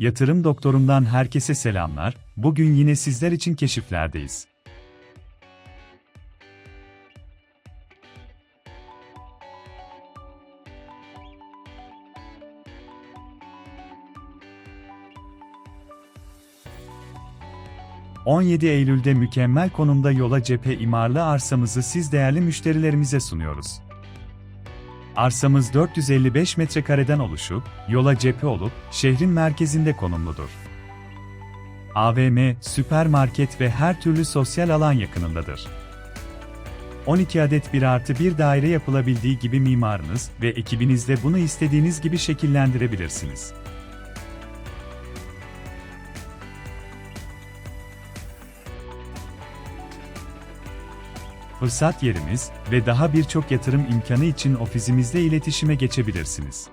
Yatırım doktorumdan herkese selamlar. Bugün yine sizler için keşiflerdeyiz. ...17 Eylül'de mükemmel konumda yola cephe imarlı arsamızı siz değerli müşterilerimize sunuyoruz. Arsamız 455 metrekareden oluşup, yola cephe olup, şehrin merkezinde konumludur. AVM, süpermarket ve her türlü sosyal alan yakınındadır. 12 adet 1 artı 1 daire yapılabildiği gibi mimarınız ve ekibinizle bunu istediğiniz gibi şekillendirebilirsiniz. Fırsat yerimiz ve daha birçok yatırım imkanı için ofisimizde iletişime geçebilirsiniz.